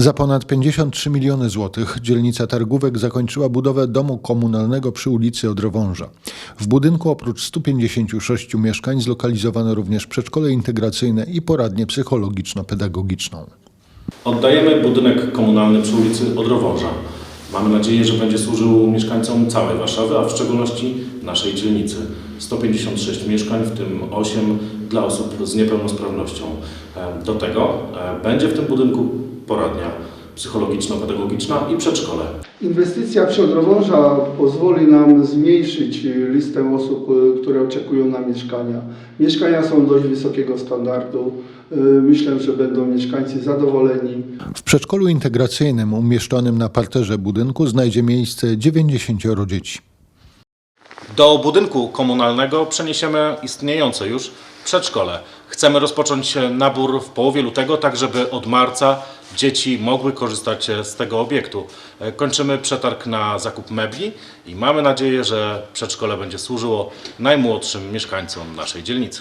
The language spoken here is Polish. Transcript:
Za ponad 53 miliony złotych dzielnica Targówek zakończyła budowę domu komunalnego przy ulicy Odrowąża. W budynku oprócz 156 mieszkań zlokalizowano również przedszkole integracyjne i poradnię psychologiczno-pedagogiczną. Oddajemy budynek komunalny przy ulicy Odrowąża. Mamy nadzieję, że będzie służył mieszkańcom całej Warszawy, a w szczególności naszej dzielnicy. 156 mieszkań, w tym 8 dla osób z niepełnosprawnością. E, Do tego e, będzie w tym budynku poradnia psychologiczno-pedagogiczna i przedszkole. Inwestycja przy Odrowąża pozwoli nam zmniejszyć listę osób, y, które oczekują na mieszkania. Mieszkania są dość wysokiego standardu. Y, Myślę, że będą mieszkańcy zadowoleni. W przedszkolu integracyjnym umieszczonym na parterze budynku znajdzie miejsce 90 dzieci. Do budynku komunalnego przeniesiemy istniejące już przedszkole. Chcemy rozpocząć nabór w połowie lutego, tak żeby od marca dzieci mogły korzystać z tego obiektu. E, Kończymy przetarg na zakup mebli i mamy nadzieję, że przedszkole będzie służyło najmłodszym mieszkańcom naszej dzielnicy.